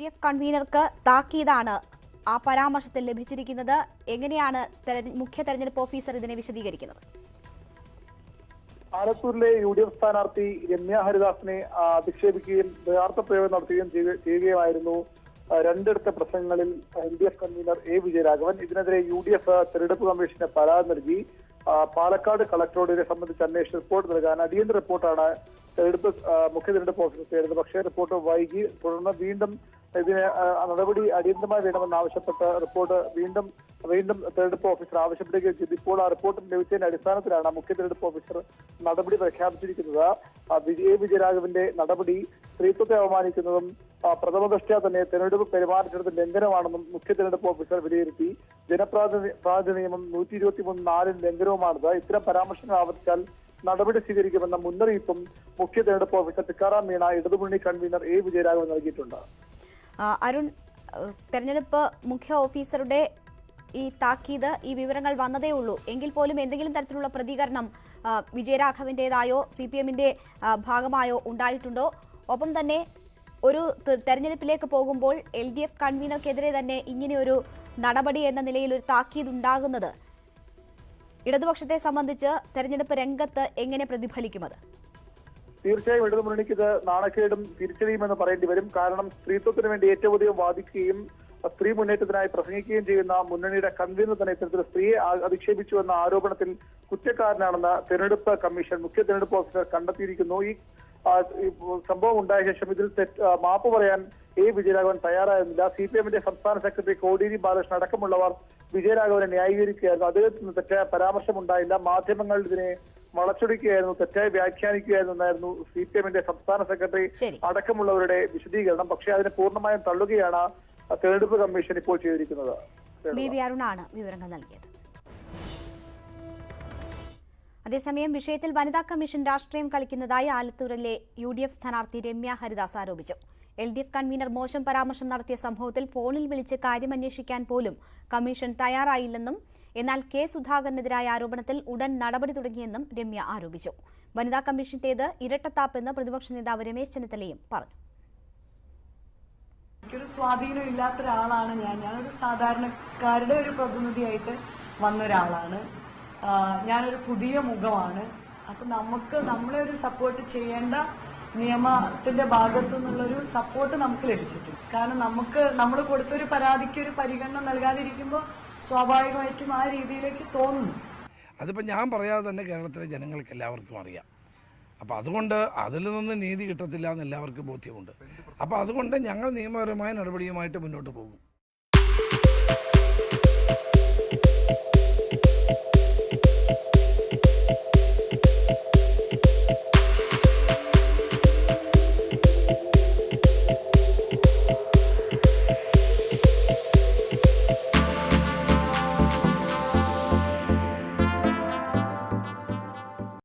D F കൺവീനർക്ക് താക്കീതാണ് ആ പരാമർശത്തിൽ ലഭിച്ചിരിക്കുന്നത്. എങ്ങനെയാണ് മുഖ്യ തെരഞ്ഞെടുപ്പ് ഓഫീസർ ഇതിനെ വിശദീകരിക്കുന്നത്? ആലത്തൂരിലെ യു ഡി എഫ് സ്ഥാനാർത്ഥി രമ്യ ഹരിദാസിനെ അധിക്ഷേപിക്കുകയും യഥാർത്ഥ പ്രയോഗം നടത്തുകയും ചെയ്യുക- ചെയ്യുകയായിരുന്നു രണ്ടിടത്തെ പ്രസംഗങ്ങളിൽ L D F convener A. Vijayaraghavan ഇതിനെതിരെ യു ഡി എഫ് തെരഞ്ഞെടുപ്പ് കമ്മീഷന് പരാതി നൽകി. പാലക്കാട് കളക്ടറോട് ഇതിനെ സംബന്ധിച്ച് അന്വേഷണ റിപ്പോർട്ട് നൽകാൻ അടിയന്തര റിപ്പോർട്ടാണ് തെരഞ്ഞെടുപ്പ് മുഖ്യ തെരഞ്ഞെടുപ്പ് ഓഫീസർ തേടുന്നത് പക്ഷേ റിപ്പോർട്ട് വൈകി തുടർന്ന് വീണ്ടും ഇതിന് നടപടി അടിയന്തരമായി വേണമെന്ന് ആവശ്യപ്പെട്ട് റിപ്പോർട്ട് വീണ്ടും വീണ്ടും തെരഞ്ഞെടുപ്പ് ഓഫീസർ ആവശ്യപ്പെടുകയും ചെയ്തു. ഇപ്പോൾ ആ റിപ്പോർട്ട് ലഭിച്ചതിന്റെ അടിസ്ഥാനത്തിലാണ് മുഖ്യ തെരഞ്ഞെടുപ്പ് ഓഫീസർ നടപടി പ്രഖ്യാപിച്ചിരിക്കുന്നത്. വിജയ വിജയരാഘവന്റെ നടപടി സ്ത്രീത്വത്തെ അവമാനിക്കുന്നതും പ്രഥമ ദൃഷ്ട്യാ തന്നെ തെരഞ്ഞെടുപ്പ് പെരുമാറ്റത്തിന്റെ ലംഘനമാണെന്നും മുഖ്യ തെരഞ്ഞെടുപ്പ് ഓഫീസർ വിലയിരുത്തി. ജനപ്രാതിനിധ്യ പ്രാതിനിധ്യ നിയമം നൂറ്റി ഇരുപത്തി മൂന്ന് നാലിന് ലംഘനവുമാണിത്. ഇത്തരം പരാമർശങ്ങൾ ആവർത്തിച്ചാൽ നടപടി സ്വീകരിക്കുമെന്ന മുന്നറിയിപ്പും മുഖ്യ തെരഞ്ഞെടുപ്പ് ഓഫീസർ ടിക്കാറാം മീണ ഇടതുമുന്നണി കൺവീനർ എ. വിജയരാഘവൻ നൽകിയിട്ടുണ്ട്. അരുൺ തെരഞ്ഞെടുപ്പ് മുഖ്യ ഓഫീസറുടെ ഈ താക്കീത് ഈ വിവരങ്ങൾ വന്നതേ ഉള്ളൂ. എങ്കിൽ പോലും എന്തെങ്കിലും തരത്തിലുള്ള പ്രതികരണം ആ, വിജയരാഘവന്റേതായോ സി പി എമ്മിന്റെ ഭാഗമായോ ഉണ്ടായിട്ടുണ്ടോ? ഒപ്പം തന്നെ ഒരു തെരഞ്ഞെടുപ്പിലേക്ക് പോകുമ്പോൾ എൽ ഡി എഫ് കൺവീനർക്കെതിരെ തന്നെ ഇങ്ങനെയൊരു നടപടി എന്ന നിലയിൽ ഒരു താക്കീത് ഉണ്ടാകുന്നത് ഇടതുപക്ഷത്തെ സംബന്ധിച്ച് തെരഞ്ഞെടുപ്പ് രംഗത്ത് എങ്ങനെ പ്രതിഫലിക്കുമത് തീർച്ചയായും ഇടതു മുന്നണിക്ക് ഇത് നാണക്കേടും തിരിച്ചടിയുമെന്ന് പറയേണ്ടി വരും. കാരണം സ്ത്രീത്വത്തിന് വേണ്ടി ഏറ്റവും അധികം വാദിക്കുകയും സ്ത്രീ മുന്നേറ്റത്തിനായി പ്രസംഗിക്കുകയും ചെയ്യുന്ന മുന്നണിയുടെ കൺവീനർ തന്നെ ഇത്തരത്തിൽ സ്ത്രീയെ അധിക്ഷേപിച്ചു എന്ന ആരോപണത്തിൽ കുറ്റക്കാരനാണെന്ന് തെരഞ്ഞെടുപ്പ് കമ്മീഷൻ മുഖ്യ തെരഞ്ഞെടുപ്പ് ഓഫീസർ കണ്ടെത്തിയിരിക്കുന്നു. ഈ സംഭവം ഉണ്ടായ ശേഷം ഇതിൽ മാപ്പ് പറയാൻ എ. വിജയരാഘവൻ തയ്യാറായിരുന്നില്ല. സി പി എമ്മിന്റെ സംസ്ഥാന സെക്രട്ടറി കോടിയേരി ബാലകൃഷ്ണൻ അടക്കമുള്ളവർ വിജയരാഘവനെ ന്യായീകരിക്കുകയായിരുന്നു. അദ്ദേഹത്തിന് തെറ്റായ പരാമർശമുണ്ടായില്ല. മാധ്യമങ്ങൾ ഇതിനെ വളച്ചൊടിക്കുകയായിരുന്നു തെറ്റായി വ്യാഖ്യാനിക്കുകയായിരുന്നു എന്നായിരുന്നു സി പി എമ്മിന്റെ സംസ്ഥാന സെക്രട്ടറി അടക്കമുള്ളവരുടെ വിശദീകരണം. പക്ഷേ അതിനെ പൂർണമായും തള്ളുകയാണ് തെരഞ്ഞെടുപ്പ് കമ്മീഷൻ ഇപ്പോൾ ചെയ്തിരിക്കുന്നത്. അരുണാണ് വിവരങ്ങൾ നൽകിയത്. അതേസമയം വിഷയത്തിൽ വനിതാ കമ്മീഷൻ രാഷ്ട്രീയം കളിക്കുന്നതായി ആലത്തൂരിലെ യു ഡി എഫ് സ്ഥാനാർത്ഥി രമ്യ ഹരിദാസ് ആരോപിച്ചു. എൽ ഡി എഫ് കൺവീനർ മോശം പരാമർശം നടത്തിയ സംഭവത്തിൽ ഫോണിൽ വിളിച്ച് കാര്യമന്വേഷിക്കാൻ പോലും കമ്മീഷൻ തയ്യാറായില്ലെന്നും എന്നാൽ കെ സുധാകരനെതിരായ ആരോപണത്തിൽ ഉടൻ നടപടി തുടങ്ങിയെന്നും രമ്യ ആരോപിച്ചു. വനിതാ കമ്മീഷന്റേത് ഇരട്ടത്താപ്പെന്ന് പ്രതിപക്ഷ നേതാവ് രമേശ് ചെന്നിത്തലയും പറഞ്ഞു. എനിക്കൊരു സ്വാധീനം ഇല്ലാത്ത ഒരാളാണ് ഞാൻ. ഞാനൊരു സാധാരണക്കാരുടെ ഒരു പ്രതിനിധിയായിട്ട് വന്ന ഒരാളാണ്. ഞാനൊരു പുതിയ മുഖമാണ്. അപ്പൊ നമുക്ക് നമ്മളെ ഒരു സപ്പോർട്ട് ചെയ്യേണ്ട നിയമത്തിന്റെ ഭാഗത്തു നിന്നുള്ളൊരു സപ്പോർട്ട് നമുക്ക് ലഭിച്ചിട്ടുണ്ട്. കാരണം നമുക്ക് നമ്മൾ കൊടുത്തൊരു പരാതിക്ക് ഒരു പരിഗണന നൽകാതിരിക്കുമ്പോൾ സ്വാഭാവികമായിട്ടും ആ രീതിയിലേക്ക് തോന്നുന്നു. അതിപ്പോൾ ഞാൻ പറയാതെ തന്നെ കേരളത്തിലെ ജനങ്ങൾക്ക് എല്ലാവർക്കും അറിയാം. അപ്പോൾ അതുകൊണ്ട് അതിൽ നിന്ന് നീതി കിട്ടത്തില്ല എന്ന് എല്ലാവർക്കും ബോധ്യമുണ്ട്. അപ്പോൾ അതുകൊണ്ട് ഞങ്ങൾ നിയമപരമായ നടപടിയുമായിട്ട് മുന്നോട്ട് പോകും.